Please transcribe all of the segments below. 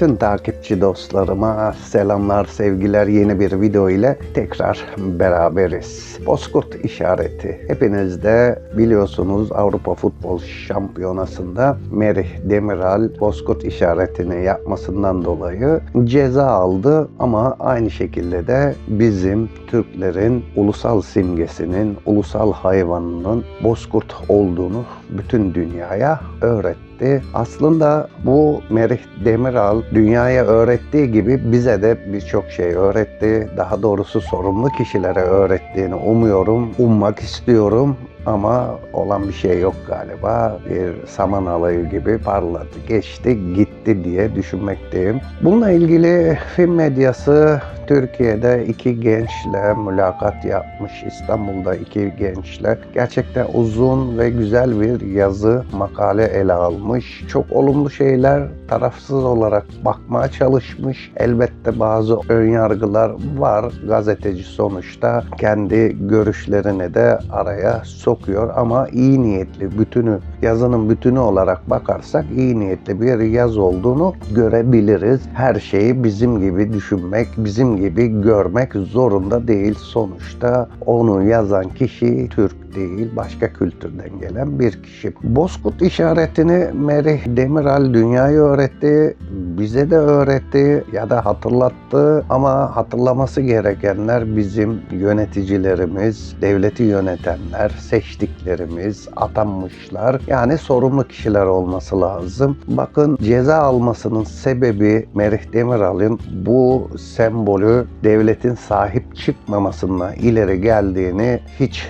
Bütün takipçi dostlarıma selamlar, sevgiler. Yeni bir video ile tekrar beraberiz. Bozkurt işareti. Hepiniz de biliyorsunuz Avrupa Futbol Şampiyonası'nda Merih Demiral Bozkurt işaretini yapmasından dolayı ceza aldı ama aynı şekilde de bizim Türklerin ulusal simgesinin, ulusal hayvanının Bozkurt olduğunu bütün dünyaya öğretti öğretti. Aslında bu Merih Demiral dünyaya öğrettiği gibi bize de birçok şey öğretti. Daha doğrusu sorumlu kişilere öğrettiğini umuyorum, ummak istiyorum ama olan bir şey yok galiba. Bir saman alayı gibi parladı, geçti, gitti diye düşünmekteyim. Bununla ilgili film medyası Türkiye'de iki gençle mülakat yapmış. İstanbul'da iki gençle. Gerçekten uzun ve güzel bir yazı, makale ele almış. Çok olumlu şeyler tarafsız olarak bakmaya çalışmış. Elbette bazı ön yargılar var. Gazeteci sonuçta kendi görüşlerini de araya sokuyor ama iyi niyetli bütünü, yazının bütünü olarak bakarsak iyi niyetli bir yaz olduğunu görebiliriz. Her şeyi bizim gibi düşünmek, bizim gibi görmek zorunda değil. Sonuçta onu yazan kişi Türk değil, başka kültürden gelen bir kişi. Bozkurt işaretini Merih Demiral dünyayı öğretti, bize de öğretti ya da hatırlattı ama hatırlaması gerekenler bizim yöneticilerimiz, devleti yönetenler, seçtiklerimiz, atanmışlar. Yani sorumlu kişiler olması lazım. Bakın ceza almasının sebebi Merih Demiral'ın bu sembolü devletin sahip çıkmamasına ileri geldiğini hiç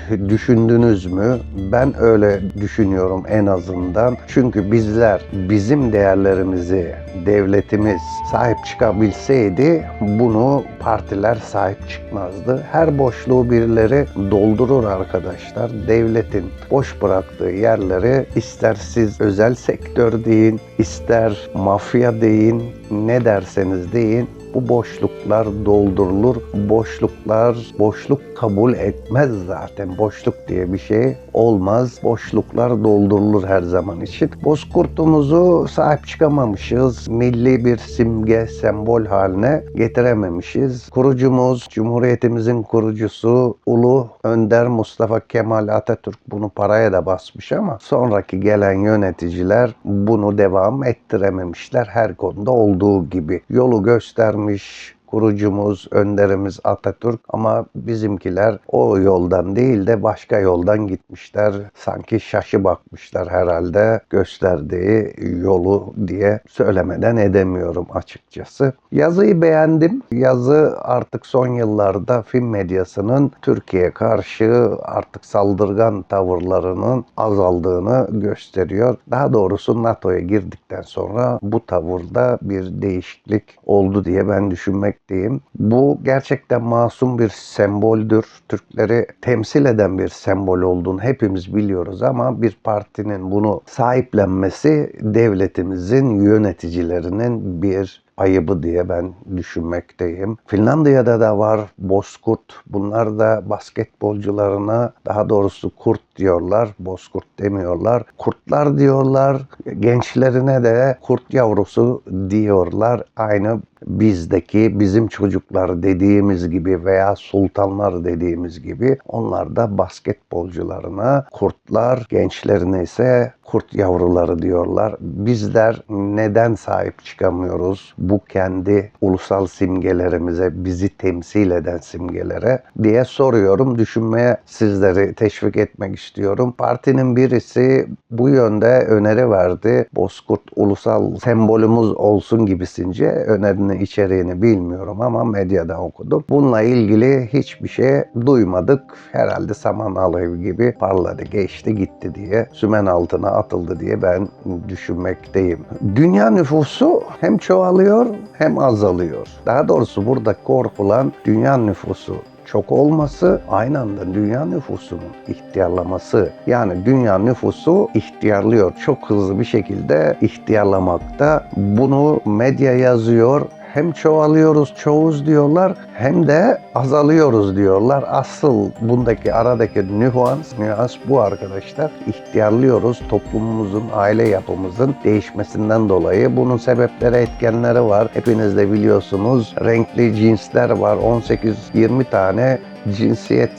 düşündünüz mü? Ben öyle düşünüyorum en azından. Çünkü bizler bizim değerlerimizi devletimiz sahip çıkabilseydi bunu partiler sahip çıkmazdı. Her boşluğu birileri doldurur arkadaşlar. Devletin boş bıraktığı yerleri ister siz özel sektör deyin, ister mafya deyin, ne derseniz deyin bu boşluklar doldurulur. Boşluklar boşluk kabul etmez zaten. Boşluk diye bir şey olmaz. Boşluklar doldurulur her zaman için. Bozkurtumuzu sahip çıkamamışız. Milli bir simge, sembol haline getirememişiz. Kurucumuz, Cumhuriyetimizin kurucusu Ulu Önder Mustafa Kemal Atatürk bunu paraya da basmış ama sonraki gelen yöneticiler bunu devam ettirememişler. Her konuda olduğu gibi. Yolu göstermiş, kurucumuz, önderimiz Atatürk ama bizimkiler o yoldan değil de başka yoldan gitmişler. Sanki şaşı bakmışlar herhalde gösterdiği yolu diye söylemeden edemiyorum açıkçası. Yazıyı beğendim. Yazı artık son yıllarda film medyasının Türkiye'ye karşı artık saldırgan tavırlarının azaldığını gösteriyor. Daha doğrusu NATO'ya girdikten sonra bu tavırda bir değişiklik oldu diye ben düşünmek diyeyim. Bu gerçekten masum bir semboldür. Türkleri temsil eden bir sembol olduğunu hepimiz biliyoruz ama bir partinin bunu sahiplenmesi devletimizin yöneticilerinin bir ayıbı diye ben düşünmekteyim. Finlandiya'da da var bozkurt. Bunlar da basketbolcularına daha doğrusu kurt diyorlar. Bozkurt demiyorlar. Kurtlar diyorlar. Gençlerine de kurt yavrusu diyorlar. Aynı bizdeki bizim çocuklar dediğimiz gibi veya sultanlar dediğimiz gibi onlar da basketbolcularına kurtlar, gençlerine ise kurt yavruları diyorlar. Bizler neden sahip çıkamıyoruz bu kendi ulusal simgelerimize, bizi temsil eden simgelere diye soruyorum. Düşünmeye sizleri teşvik etmek istiyorum. Partinin birisi bu yönde öneri verdi. Bozkurt ulusal sembolümüz olsun gibisince önerinin içeriğini bilmiyorum ama medyada okudum. Bununla ilgili hiçbir şey duymadık. Herhalde saman alevi gibi parladı, geçti, gitti diye sümen altına atıldı diye ben düşünmekteyim. Dünya nüfusu hem çoğalıyor hem azalıyor. Daha doğrusu burada korkulan dünya nüfusu çok olması aynı anda dünya nüfusunun ihtiyarlaması. Yani dünya nüfusu ihtiyarlıyor. Çok hızlı bir şekilde ihtiyarlamakta. Bunu medya yazıyor. Hem çoğalıyoruz, çoğuz diyorlar hem de azalıyoruz diyorlar. Asıl bundaki aradaki nüans, nüans bu arkadaşlar. İhtiyarlıyoruz toplumumuzun, aile yapımızın değişmesinden dolayı. Bunun sebepleri, etkenleri var. Hepiniz de biliyorsunuz renkli cinsler var. 18-20 tane cinsiyet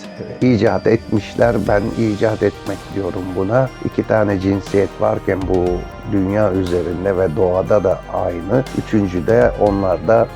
icat etmişler. Ben icat etmek diyorum buna. İki tane cinsiyet varken bu dünya üzerinde ve doğada da aynı. Üçüncü de onlarda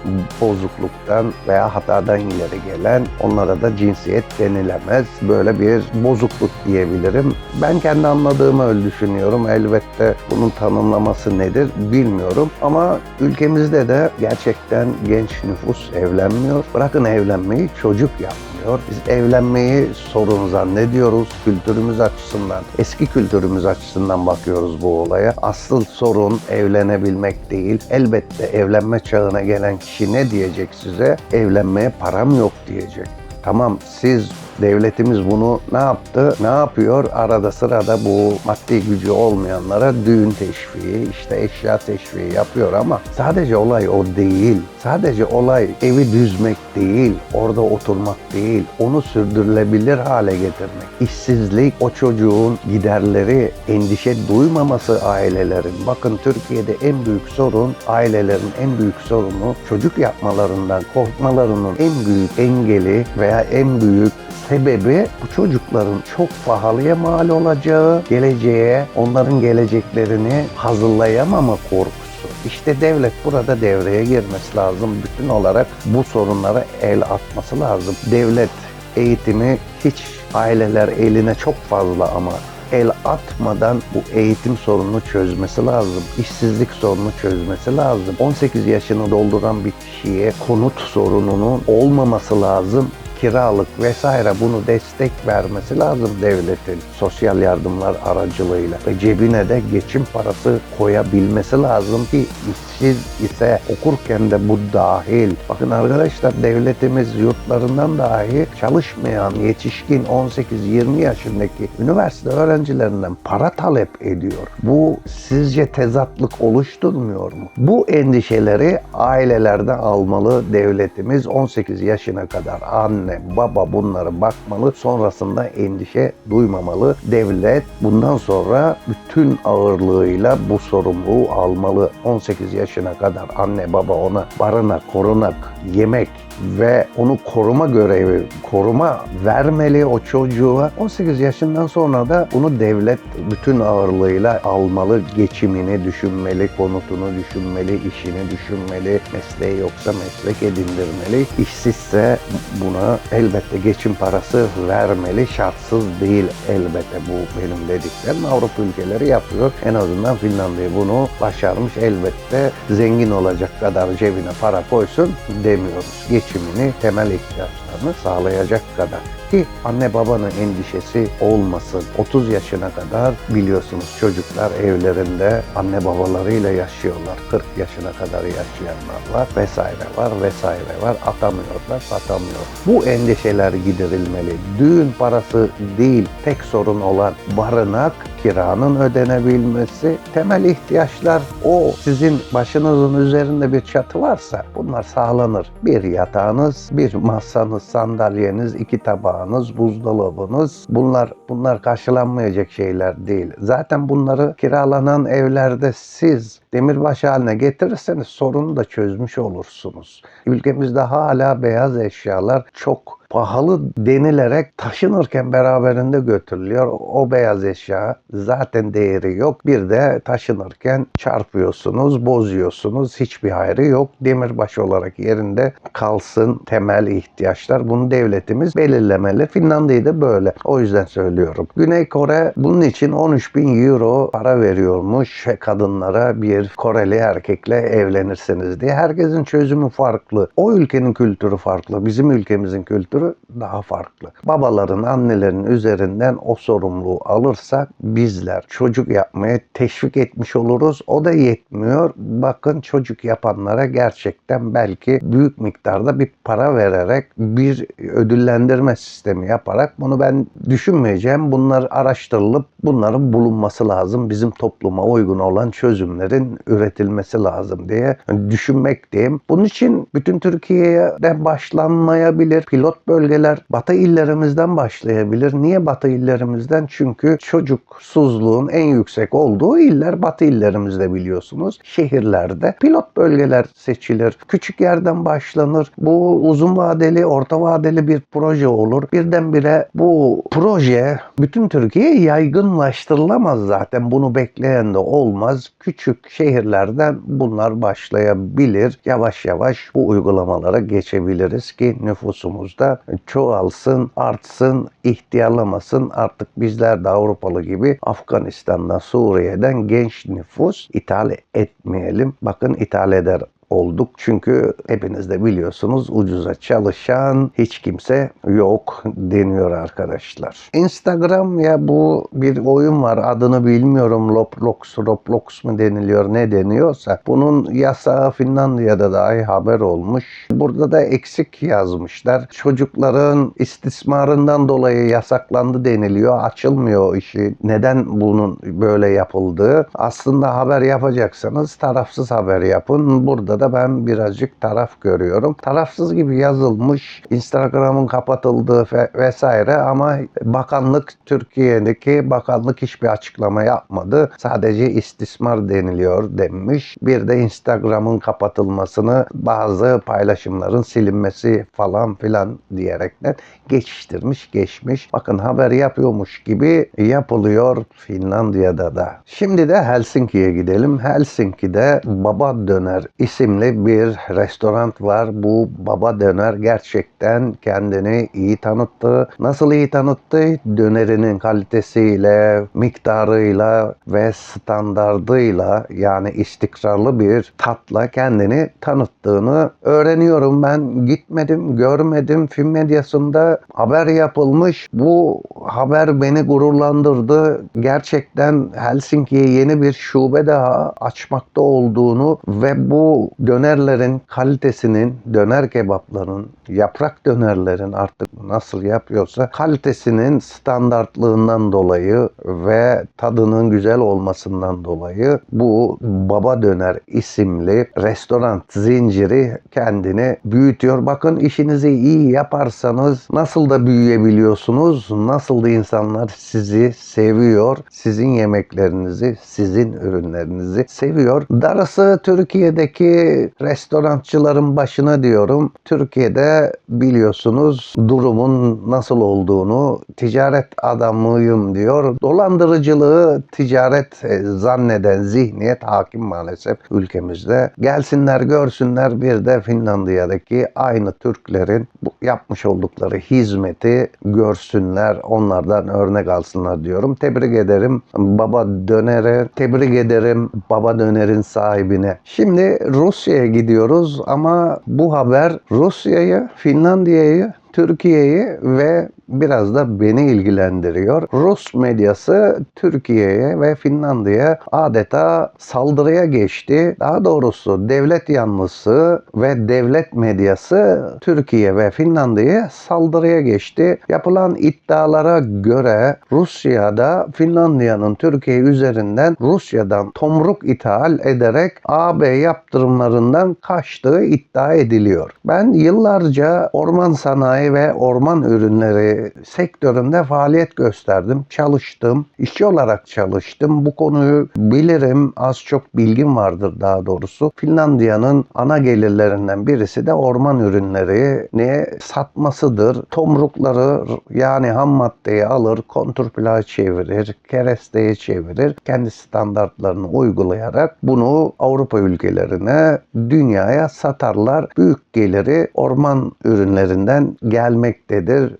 bozukluktan veya hatadan ileri gelen onlara da cinsiyet denilemez. Böyle bir bozukluk diyebilirim. Ben kendi anladığımı öyle düşünüyorum. Elbette bunun tanımlaması nedir bilmiyorum. Ama ülkemizde de gerçekten genç nüfus evlenmiyor. Bırakın evlenmeyi çocuk yapmıyor. Biz evlenmeyi sorun zannediyoruz kültürümüz açısından. Eski kültürümüz açısından bakıyoruz bu olaya. Asıl sorun evlenebilmek değil. Elbette evlenme çağına gelen kişi ne diyecek size? Evlenmeye param yok diyecek. Tamam siz devletimiz bunu ne yaptı? Ne yapıyor? Arada sırada bu maddi gücü olmayanlara düğün teşviği, işte eşya teşviği yapıyor ama sadece olay o değil. Sadece olay evi düzmek değil, orada oturmak değil, onu sürdürülebilir hale getirmek. İşsizlik, o çocuğun giderleri, endişe duymaması ailelerin. Bakın Türkiye'de en büyük sorun, ailelerin en büyük sorunu çocuk yapmalarından korkmalarının en büyük engeli veya en büyük sebebi bu çocukların çok pahalıya mal olacağı, geleceğe, onların geleceklerini hazırlayamama korkusu. İşte devlet burada devreye girmesi lazım. Bütün olarak bu sorunlara el atması lazım. Devlet eğitimi hiç aileler eline çok fazla ama el atmadan bu eğitim sorununu çözmesi lazım. İşsizlik sorununu çözmesi lazım. 18 yaşını dolduran bir kişiye konut sorununun olmaması lazım kiralık vesaire bunu destek vermesi lazım devletin sosyal yardımlar aracılığıyla ve cebine de geçim parası koyabilmesi lazım ki işsiz ise okurken de bu dahil. Bakın arkadaşlar devletimiz yurtlarından dahi çalışmayan yetişkin 18-20 yaşındaki üniversite öğrencilerinden para talep ediyor. Bu sizce tezatlık oluşturmuyor mu? Bu endişeleri ailelerden almalı devletimiz 18 yaşına kadar anne, baba bunları bakmalı. Sonrasında endişe duymamalı. Devlet bundan sonra bütün ağırlığıyla bu sorumluluğu almalı. 18 yaşına kadar anne baba ona barınak, korunak, yemek ve onu koruma görevi, koruma vermeli o çocuğa. 18 yaşından sonra da bunu devlet bütün ağırlığıyla almalı, geçimini düşünmeli, konutunu düşünmeli, işini düşünmeli, mesleği yoksa meslek edindirmeli. İşsizse buna elbette geçim parası vermeli, şartsız değil elbette bu benim dediklerim. Avrupa ülkeleri yapıyor. En azından Finlandiya bunu başarmış. Elbette zengin olacak kadar cebine para koysun demiyoruz. Geçimini, temel ihtiyaçlarını sağlayacak kadar ki anne babanın endişesi olmasın. 30 yaşına kadar biliyorsunuz çocuklar evlerinde anne babalarıyla yaşıyorlar. 40 yaşına kadar yaşayanlar var vesaire var vesaire var. Atamıyorlar, satamıyor. Bu endişeler giderilmeli. Düğün parası değil tek sorun olan barınak kiranın ödenebilmesi, temel ihtiyaçlar o sizin başınızın üzerinde bir çatı varsa bunlar sağlanır. Bir yatağınız, bir masanız, sandalyeniz, iki tabağınız, buzdolabınız bunlar bunlar karşılanmayacak şeyler değil. Zaten bunları kiralanan evlerde siz demirbaş haline getirirseniz sorunu da çözmüş olursunuz. Ülkemizde hala beyaz eşyalar çok pahalı denilerek taşınırken beraberinde götürülüyor. O beyaz eşya zaten değeri yok. Bir de taşınırken çarpıyorsunuz, bozuyorsunuz. Hiçbir hayrı yok. Demirbaş olarak yerinde kalsın temel ihtiyaçlar. Bunu devletimiz belirlemeli. Finlandiya'da böyle. O yüzden söylüyorum. Güney Kore bunun için 13 bin euro para veriyormuş kadınlara bir Koreli erkekle evlenirseniz diye. Herkesin çözümü farklı. O ülkenin kültürü farklı. Bizim ülkemizin kültürü daha farklı. Babaların, annelerin üzerinden o sorumluluğu alırsak bizler çocuk yapmaya teşvik etmiş oluruz. O da yetmiyor. Bakın çocuk yapanlara gerçekten belki büyük miktarda bir para vererek bir ödüllendirme sistemi yaparak bunu ben düşünmeyeceğim. Bunlar araştırılıp bunların bulunması lazım. Bizim topluma uygun olan çözümlerin üretilmesi lazım diye düşünmekteyim. Bunun için bütün Türkiye'den başlanmayabilir. Pilot bölgeler batı illerimizden başlayabilir. Niye batı illerimizden? Çünkü çocuksuzluğun en yüksek olduğu iller batı illerimizde biliyorsunuz. Şehirlerde pilot bölgeler seçilir. Küçük yerden başlanır. Bu uzun vadeli, orta vadeli bir proje olur. Birdenbire bu proje bütün Türkiye'ye yaygınlaştırılamaz zaten. Bunu bekleyen de olmaz. Küçük şehirlerden bunlar başlayabilir. Yavaş yavaş bu uygulamalara geçebiliriz ki nüfusumuz da çoğalsın, artsın, ihtiyarlamasın. Artık bizler de Avrupalı gibi Afganistan'dan, Suriye'den genç nüfus ithal etmeyelim. Bakın ithal eder olduk. Çünkü hepiniz de biliyorsunuz ucuza çalışan hiç kimse yok deniyor arkadaşlar. Instagram ya bu bir oyun var adını bilmiyorum Roblox, Roblox mu deniliyor ne deniyorsa bunun yasağı Finlandiya'da dahi haber olmuş. Burada da eksik yazmışlar. Çocukların istismarından dolayı yasaklandı deniliyor. Açılmıyor işi. Neden bunun böyle yapıldığı? Aslında haber yapacaksanız tarafsız haber yapın. Burada da ben birazcık taraf görüyorum. Tarafsız gibi yazılmış. Instagram'ın kapatıldığı vesaire ama bakanlık Türkiye'deki bakanlık hiçbir açıklama yapmadı. Sadece istismar deniliyor demiş. Bir de Instagram'ın kapatılmasını bazı paylaşımların silinmesi falan filan diyerekten geçiştirmiş geçmiş. Bakın haber yapıyormuş gibi yapılıyor Finlandiya'da da. Şimdi de Helsinki'ye gidelim. Helsinki'de Baba Döner isimli bir restoran var. Bu Baba Döner gerçekten kendini iyi tanıttı. Nasıl iyi tanıttı? Dönerinin kalitesiyle, miktarıyla ve standardıyla yani istikrarlı bir tatla kendini tanıttığını öğreniyorum. Ben gitmedim, görmedim. Film medyasında haber yapılmış. Bu haber beni gururlandırdı. Gerçekten Helsinki'ye yeni bir şube daha açmakta olduğunu ve bu dönerlerin kalitesinin, döner kebapların, yaprak dönerlerin artık nasıl yapıyorsa kalitesinin standartlığından dolayı ve tadının güzel olmasından dolayı bu Baba Döner isimli restoran zinciri kendini büyütüyor. Bakın işinizi iyi yaparsanız nasıl da büyüyebiliyorsunuz, nasıl da insanlar sizi seviyor, sizin yemeklerinizi, sizin ürünlerinizi seviyor. Darısı Türkiye'deki restorançıların başına diyorum. Türkiye'de biliyorsunuz durumun nasıl olduğunu ticaret adamıyım diyor. Dolandırıcılığı ticaret e, zanneden zihniyet hakim maalesef ülkemizde. Gelsinler görsünler bir de Finlandiya'daki aynı Türklerin yapmış oldukları hizmeti görsünler. Onlardan örnek alsınlar diyorum. Tebrik ederim Baba Döner'e. Tebrik ederim Baba Döner'in sahibine. Şimdi Rusya'ya gidiyoruz ama bu haber Rusya'yı, Finlandiya'yı Türkiye'yi ve biraz da beni ilgilendiriyor. Rus medyası Türkiye'ye ve Finlandiya'ya adeta saldırıya geçti. Daha doğrusu devlet yanlısı ve devlet medyası Türkiye ve Finlandiya'ya saldırıya geçti. Yapılan iddialara göre Rusya'da Finlandiya'nın Türkiye üzerinden Rusya'dan tomruk ithal ederek AB yaptırımlarından kaçtığı iddia ediliyor. Ben yıllarca orman sanayi ve orman ürünleri sektöründe faaliyet gösterdim, çalıştım, işçi olarak çalıştım. Bu konuyu bilirim, az çok bilgim vardır daha doğrusu. Finlandiya'nın ana gelirlerinden birisi de orman ürünlerini satmasıdır. Tomrukları yani ham maddeyi alır, kontur plağı çevirir, keresteye çevirir. Kendi standartlarını uygulayarak bunu Avrupa ülkelerine, dünyaya satarlar. Büyük geliri orman ürünlerinden gelmektedir.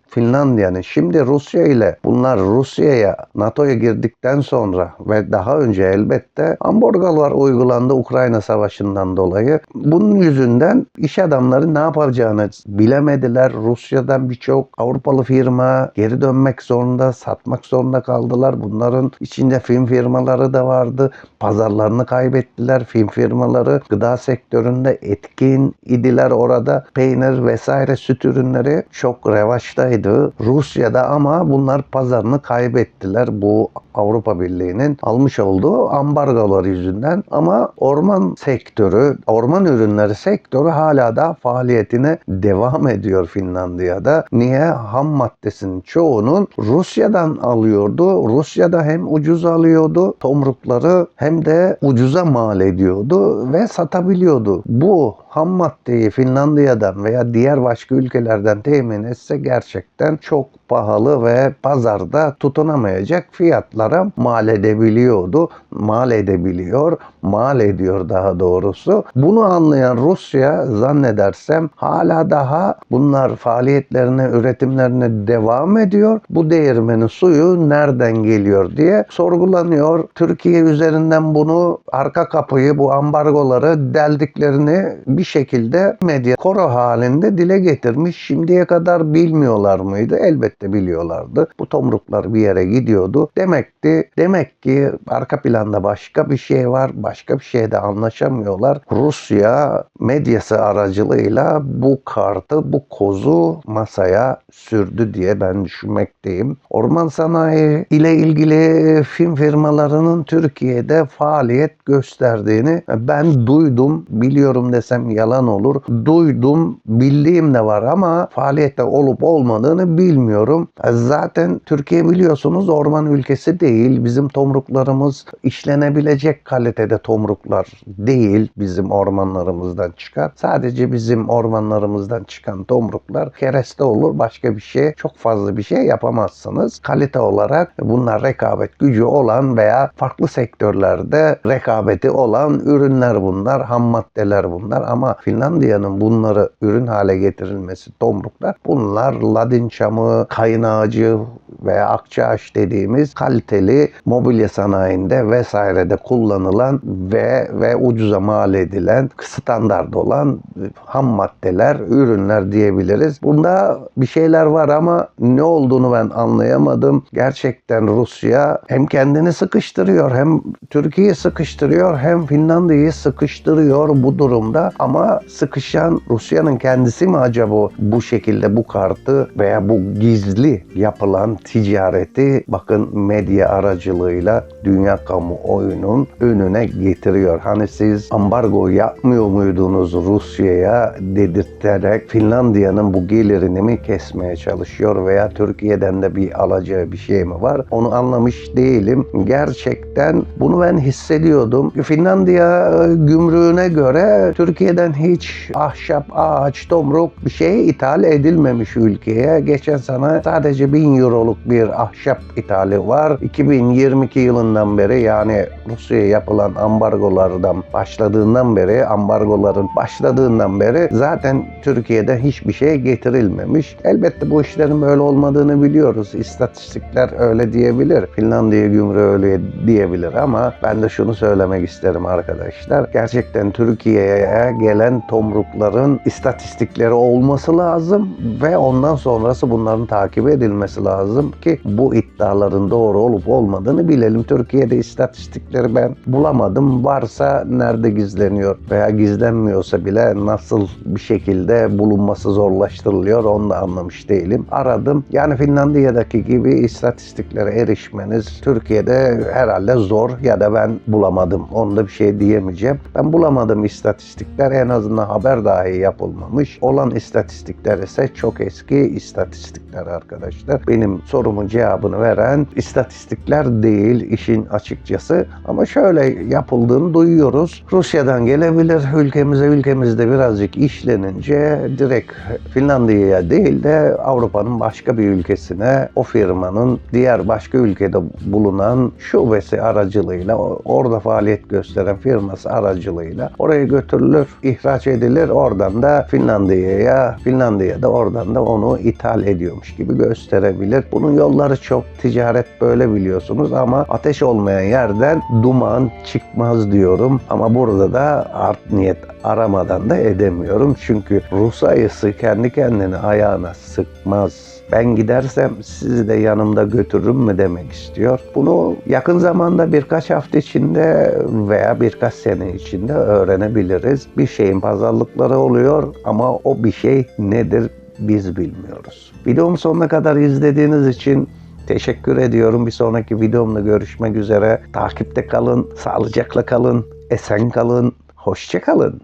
Finlandiya'nın şimdi Rusya ile bunlar Rusya'ya NATO'ya girdikten sonra ve daha önce elbette ambargolar uygulandı Ukrayna Savaşı'ndan dolayı. Bunun yüzünden iş adamları ne yapacağını bilemediler. Rusya'dan birçok Avrupalı firma geri dönmek zorunda, satmak zorunda kaldılar. Bunların içinde film firmaları da vardı. Pazarlarını kaybettiler. Film firmaları gıda sektöründe etkin idiler orada. Peynir vesaire süt ürünleri çok revaçtaydı. Rusya'da ama bunlar pazarını kaybettiler bu Avrupa Birliği'nin almış olduğu ambargolar yüzünden ama orman sektörü, orman ürünleri sektörü hala da faaliyetine devam ediyor Finlandiya'da. Niye? Ham maddesinin çoğunun Rusya'dan alıyordu. Rusya'da hem ucuz alıyordu tomrukları hem de ucuza mal ediyordu ve satabiliyordu. Bu ham maddeyi Finlandiya'dan veya diğer başka ülkelerden temin etse gerçekten çok pahalı ve pazarda tutunamayacak fiyatlara mal edebiliyordu. Mal edebiliyor, mal ediyor daha doğrusu. Bunu anlayan Rusya zannedersem hala daha bunlar faaliyetlerine, üretimlerine devam ediyor. Bu değirmenin suyu nereden geliyor diye sorgulanıyor. Türkiye üzerinden bunu arka kapıyı, bu ambargoları deldiklerini bir şekilde medya koro halinde dile getirmiş. Şimdiye kadar bilmiyorlar mıydı? Elbette biliyorlardı. Bu tomruklar bir yere gidiyordu. Demekti, demek ki arka planda başka bir şey var. Başka bir şeyde anlaşamıyorlar. Rusya medyası aracılığıyla bu kartı, bu kozu masaya sürdü diye ben düşünmekteyim. Orman sanayi ile ilgili film firmalarının Türkiye'de faaliyet gösterdiğini ben duydum. Biliyorum desem yalan olur. Duydum, bildiğim de var ama faaliyette olup olmadığını bilmiyorum. Zaten Türkiye biliyorsunuz orman ülkesi değil. Bizim tomruklarımız işlenebilecek kalitede tomruklar değil bizim ormanlarımızdan çıkar. Sadece bizim ormanlarımızdan çıkan tomruklar kereste olur. Başka bir şey, çok fazla bir şey yapamazsınız. Kalite olarak bunlar rekabet gücü olan veya farklı sektörlerde rekabeti olan ürünler bunlar, ham maddeler bunlar ama Finlandiya'nın bunları ürün hale getirilmesi tomruklar bunlar ladin çamı, kayın ağacı veya akçaağaç dediğimiz kaliteli mobilya sanayinde vesairede kullanılan ve ve ucuza mal edilen standart olan ham maddeler, ürünler diyebiliriz. Bunda bir şeyler var ama ne olduğunu ben anlayamadım. Gerçekten Rusya hem kendini sıkıştırıyor hem Türkiye'yi sıkıştırıyor hem Finlandiya'yı sıkıştırıyor bu durumda ama sıkışan Rusya'nın kendisi mi acaba bu şekilde bu kartı veya bu gizli yapılan ticareti bakın medya aracılığıyla dünya kamuoyunun önüne getiriyor. Hani siz ambargo yapmıyor muydunuz Rusya'ya dedirterek Finlandiya'nın bu gelirini mi kesmeye çalışıyor veya Türkiye'den de bir alacağı bir şey mi var? Onu anlamış değilim. Gerçekten bunu ben hissediyordum. Finlandiya e, gümrüğüne göre Türkiye'den hiç ahşap, ağaç, tomruk bir şey ithal edilmemiş ülkeye. Geçen sene sadece 1000 euroluk bir ahşap ithali var. 2022 yılından beri yani Rusya'ya yapılan ambargolardan başladığından beri ambargoların başladığından beri zaten Türkiye'de hiçbir şey getirilmemiş. Elbette bu işlerin böyle olmadığını biliyoruz. İstatistikler öyle diyebilir. Finlandiya gümrüğü öyle diyebilir ama ben de şunu söylemek isterim arkadaşlar. Gerçekten Türkiye'ye gelen tomrukların istatistikleri olması lazım ve ondan sonrası bunların takip edilmesi lazım ki bu iddiaların doğru olup olmadığını bilelim. Türkiye'de istatistikleri ben bulamadım. Varsa nerede gizleniyor veya gizlenmiyorsa bile nasıl bir şekilde bulunması zorlaştırılıyor onu da anlamış değilim. Aradım. Yani Finlandiya'daki gibi istatistiklere erişmeniz Türkiye'de herhalde zor ya da ben bulamadım. Onda bir şey diyemeyeceğim. Ben bulamadım istatistikler en azından haber dahi yapılmamış. Olan istatistikler ise çok eski istatistikler arkadaşlar. Benim sorumun cevabını veren istatistikler değil işin açıkçası. Ama şöyle yapıldığını duyuyoruz. Rusya'dan gelebilir ülkemize ülkemizde birazcık işlenince direkt Finlandiya'ya değil de Avrupa'nın başka bir ülkesine o firmanın diğer başka ülkede bulunan şubesi aracılığıyla orada faaliyet gösteren firması aracılığıyla oraya götürülür, ihraç edilir. Oradan da Finlandiya'ya, Finlandiya'da oradan da onu ithal ediyormuş gibi gösterebilir. Bunun yolları çok. Ticaret böyle biliyorsunuz ama ateş olmayan yerden duman çıkmaz diyorum. Ama burada da art niyet aramadan da edemiyorum. Çünkü Rus sayısı kendi kendine ayağına sıkmaz. Ben gidersem sizi de yanımda götürürüm mü demek istiyor. Bunu yakın zamanda birkaç hafta içinde veya birkaç sene içinde öğrenebiliriz. Bir şeyin pazarlıkları oluyor ama o bir şey nedir biz bilmiyoruz. Videomu sonuna kadar izlediğiniz için teşekkür ediyorum. Bir sonraki videomda görüşmek üzere. Takipte kalın, sağlıcakla kalın, esen kalın, hoşça kalın.